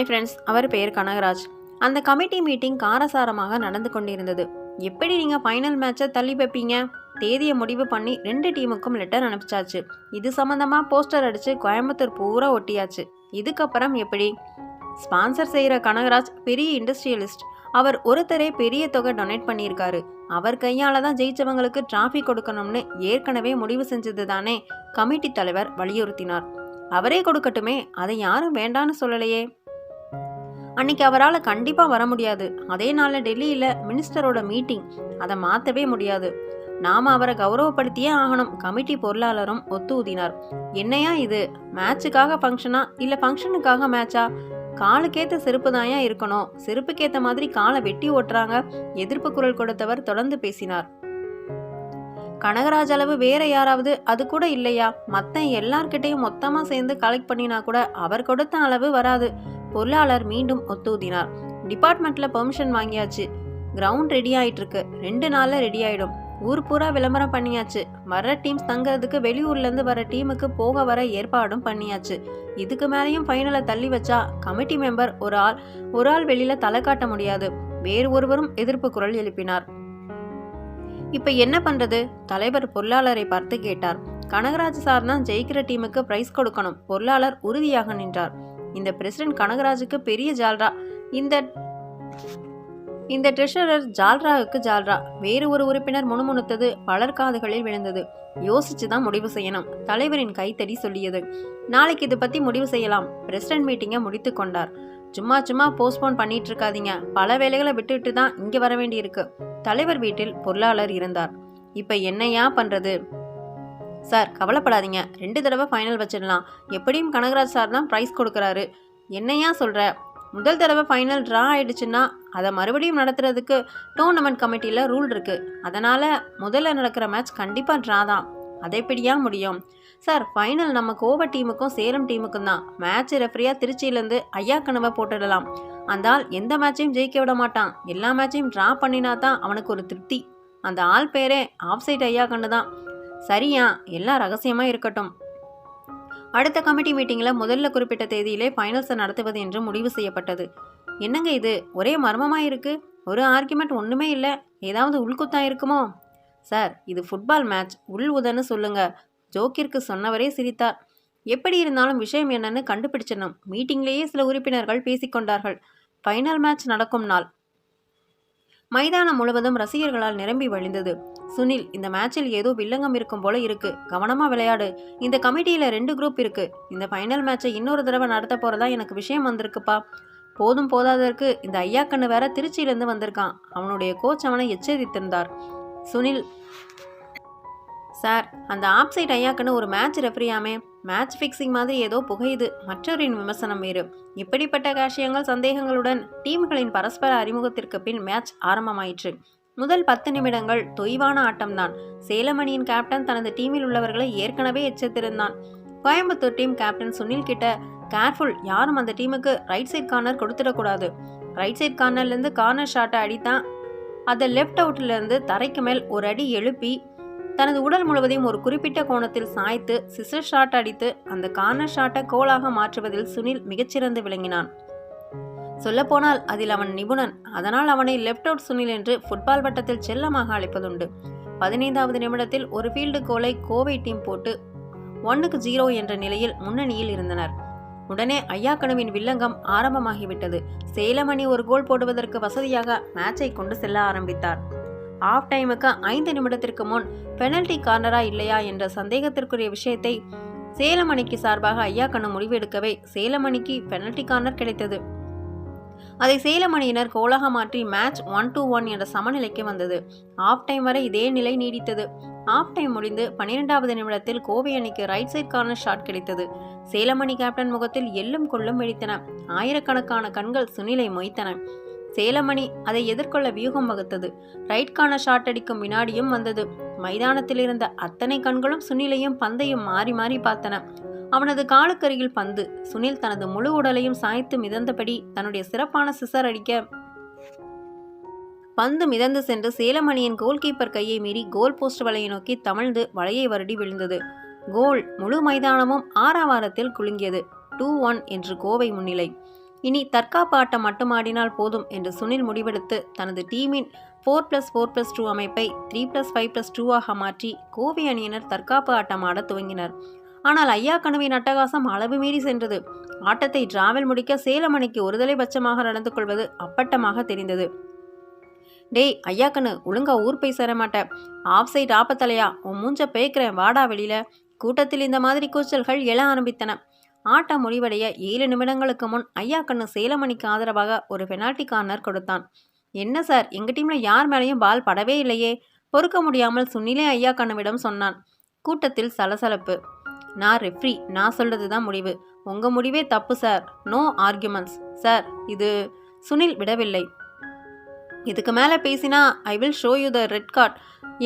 Hi friends அவர் பெயர் கனகராஜ். அந்த committee meeting காரசாரமாக நடந்து கொண்டிருந்தது. எப்படி நீங்கள் ஃபைனல் மேட்சை தள்ளி வைப்பீங்க? தேதியை முடிவு பண்ணி ரெண்டு டீமுக்கும் லெட்டர் அனுப்பிச்சாச்சு. இது சம்மந்தமாக போஸ்டர் அடித்து கோயம்புத்தூர் பூரா ஒட்டியாச்சு. இதுக்கப்புறம் எப்படி? ஸ்பான்சர் செய்கிற கனகராஜ் பெரிய இண்டஸ்ட்ரியலிஸ்ட் அவர் ஒருத்தரே பெரிய தொகை டொனேட் பண்ணியிருக்காரு. அவர் கையால் தான் ஜெயிச்சவங்களுக்கு டிராஃபி கொடுக்கணும்னு ஏற்கனவே முடிவு செஞ்சது தானே கமிட்டி தலைவர் வலியுறுத்தினார். அவரே கொடுக்கட்டுமே அதை யாரும் வேண்டான்னு சொல்லலையே. அன்னைக்கு அவரால் கண்டிப்பாக வர முடியாது. அதே நாளில் டெல்லியில் மினிஸ்டரோட மீட்டிங். அதை மாற்றவே முடியாது. நாம் அவரை கௌரவப்படுத்தியே ஆகணும். கமிட்டி பொருளாளரும் ஒத்து ஊதினார். என்னையா இது? மேட்சுக்காக ஃபங்க்ஷனா? இல்லை ஃபங்க்ஷனுக்காக மேட்சா? காலுக்கேற்ற செருப்பு தாயா இருக்கணும். செருப்புக்கேற்ற மாதிரி காலை வெட்டி ஓட்டுறாங்க. எதிர்ப்பு குரல் கொடுத்தவர் தொடர்ந்து பேசினார். கனகராஜ் அளவு வேற யாராவது? அது கூட இல்லையா? மற்ற எல்லார்கிட்டையும் மொத்தமாக சேர்ந்து கலெக்ட் பண்ணினா கூட அவர் கொடுத்த அளவு வராது. பொருளாளர் மீண்டும் ஒத்துதினார் டிபார்ட்மெண்ட்ல பெர்மிஷன் வாங்கியாச்சு. கிரவுண்ட் ரெடி ஆயிட்டு இருக்கு ரெண்டு நாள்ல ரெடி ஆயிடும். ஊர் பூரா விளம்பரம் பண்ணியாச்சு. வர டீம்ஸ் தங்கிறதுக்கு வெளியூர்ல இருந்து வர டீமுக்கு போக வர ஏற்பாடும் பண்ணியாச்சு. இதுக்கு மேலேயும் ஃபைனலை தள்ளி வச்சா கமிட்டி மெம்பர் ஒரு ஆள் ஒரு ஆள் வெளியில தலை காட்ட முடியாது. வேறு ஒருவரும் எதிர்ப்பு குரல் எழுப்பினார். இப்ப என்ன பண்றது? தலைவர் பொருளாளரை பார்த்து கேட்டார். கனகராஜ் சார் தான் ஜெயிக்கிற டீமுக்கு பிரைஸ் கொடுக்கணும். பொருளாளர் உறுதியாக நின்றார். இந்த பிரசிடென்ட் கனகராஜுக்கு பெரிய ஜால்ரா. இந்த இந்த ட்ரெஷரர் ஜால்ராவுக்கு ஜால்ரா. வேறு ஒரு உறுப்பினர் முணுமுணுத்தது பலர் காதுகளில் விழுந்தது. யோசிச்சு தான் முடிவு செய்யணும் தலைவரின் கைத்தடி சொல்லியது. நாளைக்கு இது பத்தி முடிவு செய்யலாம் பிரசிடென்ட் மீட்டிங்கை முடித்து கொண்டார். சும்மா சும்மா போஸ்ட்போன் பண்ணிட்டு இருக்காதீங்க பல வேலைகளை விட்டுட்டு தான் இங்கே வர வேண்டியிருக்கு. தலைவர் வீட்டில் பொருளாளர் இருந்தார். இப்ப என்னையா பண்றது? சார் கவலைப்படாதீங்க. ரெண்டு தடவை ஃபைனல் வச்சிடலாம். எப்படியும் கனகராஜ் சார் தான் ப்ரைஸ் கொடுக்குறாரு. என்னையா சொல்கிற முதல் தடவை ஃபைனல் ட்ரா ஆயிடுச்சுன்னா அதை மறுபடியும் நடத்துறதுக்கு டோர்னமெண்ட் கமிட்டியில் ரூல் இருக்குது அதனால் முதல்ல நடக்கிற மேட்ச் கண்டிப்பாக ட்ரா தான். அதை எப்படியா முடியும்? சார் ஃபைனல் நம்ம கோவை டீமுக்கும் சேலம் டீமுக்கும் தான். மேட்ச் ரெஃப்ரியாக திருச்சியிலேருந்து ஐயா கனவை போட்டுடலாம். அந்த ஆள் எந்த மேட்சையும் ஜெயிக்க விட மாட்டான். எல்லா மேட்சையும் ட்ரா பண்ணினா தான் அவனுக்கு ஒரு திருப்தி. அந்த ஆள் பேரே ஆஃப் சைட் ஐயா கண்ணு தான். சரியா? எல்லாம் ரகசியமாக இருக்கட்டும். அடுத்த கமிட்டி மீட்டிங்கில் முதல்ல குறிப்பிட்ட தேதியிலே ஃபைனல்ஸை நடத்துவது என்று முடிவு செய்யப்பட்டது. என்னங்க இது? ஒரே மர்மமாக இருக்கு? ஒரு ஆர்குமெண்ட் ஒன்றுமே இல்லை. ஏதாவது உள்குத்தா இருக்குமோ? சார் இது ஃபுட்பால் மேட்ச் உள் உதன்னு சொல்லுங்க. ஜோக்கிற்கு சொன்னவரே சிரித்தார். எப்படி இருந்தாலும் விஷயம் என்னன்னு கண்டுபிடிச்சிடணும். மீட்டிங்லேயே சில உறுப்பினர்கள் பேசிக்கொண்டார்கள். ஃபைனல் மேட்ச் நடக்கும் நாள். மைதானம் முழுவதும் ரசிகர்களால் நிரம்பி வழிந்தது. சுனில் இந்த மேட்சில் ஏதோ வில்லங்கம் இருக்கும் போல இருக்கு. கவனமா விளையாடு. இந்த கமிட்டியில ரெண்டு குரூப் இருக்கு. இந்த ஃபைனல் மேட்சை இன்னொரு தடவை நடத்த போறதா எனக்கு விஷயம் வந்திருக்குப்பா. போதும் போதாதற்கு இந்த ஐயா கண்ணு வேற திருச்சியிலேருந்து வந்திருக்கான். அவனுடைய கோச் அவனை எச்சரித்திருந்தார். சுனில் சார் அந்த ஆப்சைட் ஐயாக்குன்னு ஒரு மேட்ச் ரெஃப்ரியாமே மேட்ச் ஃபிக்ஸிங் மாதிரி ஏதோ புகையுது மற்றவரின் விமர்சனம் வேறு. இப்படிப்பட்ட காஷியங்கள் சந்தேகங்களுடன் டீம்களின் பரஸ்பர அறிமுகத்திற்கு பின் மேட்ச் ஆரம்பமாயிற்று. முதல் பத்து நிமிடங்கள் தொய்வான ஆட்டம்தான். சேலமணியின் கேப்டன் தனது டீமில் உள்ளவர்களை ஏற்கனவே எச்சரித்திருந்தான். கோயம்புத்தூர் டீம் கேப்டன் சுனில் கிட்ட கேர்ஃபுல் யாரும் அந்த டீமுக்கு ரைட் சைட் கார்னர் கொடுத்துடக்கூடாது. ரைட் சைட் கார்னர்லேருந்து கார்னர் ஷாட்டை அடித்தான் அதை லெஃப்ட் அவுட்லேருந்து தரைக்கு மேல் ஒரு அடி எழுப்பி தனது உடல் முழுவதையும் ஒரு குறிப்பிட்ட கோணத்தில் சாய்த்து சிசர் ஷாட் அடித்து அந்த கார்னர் ஷாட்டை கோலாக மாற்றுவதில் சுனில் மிகச்சிறந்து விளங்கினான். சொல்லப்போனால் அதில் அவன் நிபுணன். அதனால் அவனை லெஃப்ட் அவுட் சுனில் என்று ஃபுட்பால் வட்டத்தில் செல்லமாக அழைப்பதுண்டு. பதினைந்தாவது நிமிடத்தில் ஒரு ஃபீல்டு கோலை கோவை டீம் போட்டு ஒன்னுக்கு ஜீரோ என்ற நிலையில் முன்னணியில் இருந்தனர். உடனே ஐயாக்கணுவின் வில்லங்கம் ஆரம்பமாகிவிட்டது. சேலமணி ஒரு கோல் போடுவதற்கு வசதியாக மேட்சை கொண்டு செல்ல ஆரம்பித்தார். ஆஃப் டைமுக்கு ஐந்து நிமிடத்திற்கு முன் பெனல்டி கார்னரா இல்லையா என்ற சந்தேகத்திற்குரிய விஷயத்தை சேலமணிக்கு சார்பாக ஐயா கண்ணு முடிவெடுக்கவே சேலமணிக்கு பெனல்டி கார்னர் கிடைத்தது. அதை சேலமணியினர் கோலாக மாற்றி மேட்ச் ஒன் டு ஒன் என்ற சமநிலைக்கு வந்தது. ஆஃப் டைம் வரை இதே நிலை நீடித்தது. ஆஃப் டைம் முடிந்து பன்னிரெண்டாவது நிமிடத்தில் கோவை அணிக்கு ரைட் சைட் கார்னர் ஷாட் கிடைத்தது. சேலமணி கேப்டன் முகத்தில் எள்ளும் கொள்ளும் வெடித்தன. ஆயிரக்கணக்கான கண்கள் சுனிலை மொய்த்தன. சேலமணி அதை எதிர்கொள்ள வியூகம் வகுத்தது. ரைட்கான ஷாட் அடிக்கும் வினாடியும் வந்தது. மைதானத்தில் இருந்த அத்தனை கண்களும் சுனிலையும் பந்தையும் மாறி மாறி பார்த்தன. அவனது காலுக்கருகில் பந்து. சுனில் தனது முழு உடலையும் சாய்த்து மிதந்தபடி தன்னுடைய சிறப்பான சிசர் அடிக்க பந்து மிதந்து சென்று சேலமணியின் கோல் கீப்பர் கையை மீறி கோல் போஸ்ட் வலையை நோக்கி தமிழ்ந்து வலையை வருடி விழுந்தது. கோல் முழு மைதானமும் ஆறாவாரத்தில் குலுங்கியது. டூ ஒன் என்று கோவை முன்னிலை. இனி தற்காப்பு ஆட்டம் மட்டும் ஆடினால் போதும் என்று சுனில் முடிவெடுத்து தனது டீமின் four plus four plus two அமைப்பை த்ரீ ப்ளஸ் ஃபைவ் ப்ளஸ் டூவாக மாற்றி கோவை அணியினர் தற்காப்பு ஆட்டம் ஆடத் துவங்கினர். ஆனால் ஐயா கனவின் அட்டகாசம் அளவு மீறி சென்றது. ஆட்டத்தை டிராவல் முடிக்க சேலம் அணிக்கு ஒருதலை பட்சமாக நடந்து கொள்வது அப்பட்டமாக தெரிந்தது. டேய் ஐயா கண்ணு ஒழுங்கா ஊர் போய் சேர மாட்டேன் ஆஃப் சைட் ஆப்பத்தலையா உன் மூஞ்ச பேய்க்கிறேன் வாடா வெளியில. கூட்டத்தில் இந்த மாதிரி கூச்சல்கள் எழ ஆரம்பித்தன. ஆட்டம் முடிவடைய ஏழு நிமிடங்களுக்கு முன் ஐயா கண்ணு சேலமணிக்கு ஆதரவாக ஒரு பெனால்டி கார்னர் கொடுத்தான். என்ன சார் எங்கள் டீமில் யார் மேலேயும் பால் படவே இல்லையே? பொறுக்க முடியாமல் சுனிலே ஐயா கண்ணுவிடம் சொன்னான். கூட்டத்தில் சலசலப்பு. நான் ரெஃப்ரி நான் சொல்றது தான் முடிவு. உங்க முடிவே தப்பு சார். நோ ஆர்குமெண்ட்ஸ் சார் இது சுனில் விடவில்லை. இதுக்கு மேலே பேசினா I will show you the red card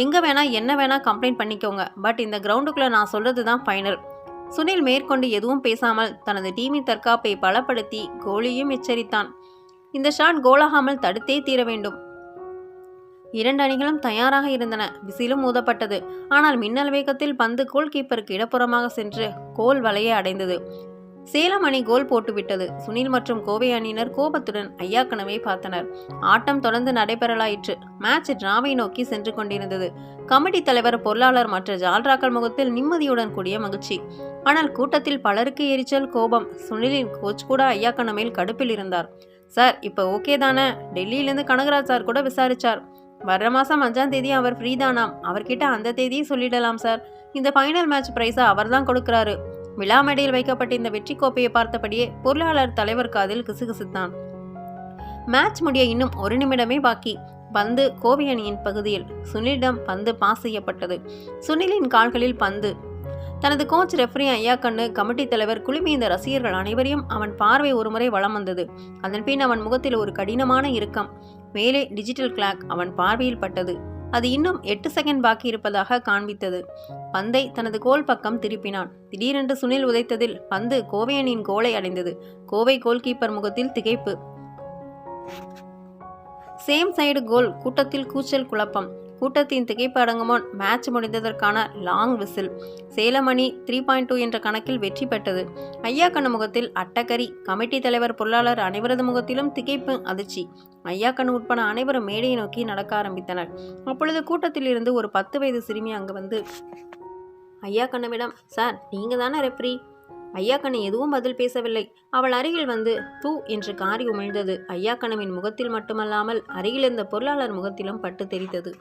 எங்கே வேணால் என்ன வேணால் கம்ப்ளைண்ட் பண்ணிக்கோங்க. பட் இந்த கிரவுண்டுக்குள்ளே நான் சொல்கிறது தான் ஃபைனல் சுனில் மேற்கொண்டு எதுவும் பேசாமல் தனது டீமின் தற்காப்பை பலப்படுத்தி கோலியும் எச்சரித்தான். இந்த ஷாட் கோலாகாமல் தடுத்தே தீர வேண்டும். இரண்டு அணிகளும் தயாராக இருந்தன. விசிலும் ஊதப்பட்டது. ஆனால் மின்னல் வேகத்தில் பந்து கோல் கீப்பருக்கு இடப்புறமாக சென்று கோல் வலையை அடைந்தது. சேலம் அணி கோல் போட்டுவிட்டது. சுனில் மற்றும் கோவை அணியினர் கோபத்துடன் ஐயா கனவை பார்த்தனர். ஆட்டம் தொடர்ந்து நடைபெறலாயிற்று. மேட்ச் டிராவை நோக்கி சென்று கொண்டிருந்தது. கமிட்டி தலைவர் பொருளாளர் மற்ற ஜால்ராக்கள் முகத்தில் நிம்மதியுடன் கூடிய மகிழ்ச்சி. ஆனால் கூட்டத்தில் பலருக்கு எரிச்சல் கோபம். சுனிலின் கோச் கூட ஐயா கடுப்பில் இருந்தார். சார் இப்போ ஓகே தானே? டெல்லியிலேருந்து கனகராஜ் சார் கூட விசாரிச்சார். வர்ற மாதம் அஞ்சாம் தேதி அவர் ஃப்ரீ தானாம். அவர்கிட்ட அந்த தேதியை சொல்லிடலாம் சார். இந்த ஃபைனல் மேட்ச் ப்ரைஸை அவர் தான் கொடுக்குறாரு. விழாமேடையில் வைக்கப்பட்ட இந்த வெற்றி கோப்பையை பார்த்தபடியே பொருளாளர் தலைவர் காதில் கிசுகிசுத்தான். மேட்ச் முடிய இன்னும் ஒரு நிமிடமே பாக்கி. பந்து கோவை அணியின் பகுதியில் சுனிலிடம் பந்து பாஸ் செய்யப்பட்டது. சுனிலின் கால்களில் பந்து. தனது கோச் ரெஃப்ரி ஐயா கண்ணு கமிட்டி தலைவர் குழுமியிருந்த ரசிகர்கள் அனைவரையும் அவன் பார்வை ஒருமுறை வளம் வந்தது. அதன்பின் அவன் முகத்தில் ஒரு கடினமான இறுக்கம். மேலே டிஜிட்டல் கிளாக் அவன் பார்வையில் பட்டது. அது இன்னும் எட்டு செகண்ட் பாக்கி இருப்பதாக காண்பித்தது. பந்தை தனது கோல் பக்கம் திருப்பினான். திடீரென்று சுனில் உதைத்ததில் பந்து கோவையனின் கோலை அடைந்தது. கோவை கோல்கீப்பர் முகத்தில் திகைப்பு. சேம் சைடு கோல் கூட்டத்தில் கூச்சல் குழப்பம். கூட்டத்தின் திகைப்பு மேட்ச் முடிந்ததற்கான லாங் விசில் சேலம் அணி த்ரீ பாயிண்ட் டூ என்ற கணக்கில் வெற்றி பெற்றது. ஐயா கண்ணு முகத்தில் அட்டக்கரி கமிட்டி தலைவர் பொருளாளர் அனைவரது முகத்திலும் திகைப்பு அதிர்ச்சி. ஐயா கண்ணு உட்பட அனைவரும் மேடையை நோக்கி நடக்க ஆரம்பித்தனர். அப்பொழுது கூட்டத்தில் இருந்து ஒரு பத்து வயது சிறுமி அங்கு வந்து ஐயா கண்ணவிடம் சார் நீங்க தானே ரெஃப்ரி ஐயா கண்ணு எதுவும் பதில் பேசவில்லை. அவள் அருகில் வந்து தூ என்று காரி உமிழ்ந்தது. ஐயா கண்ணவின் முகத்தில் மட்டுமல்லாமல் அருகில் இருந்த பொருளாளர் முகத்திலும் பட்டு தெரித்தது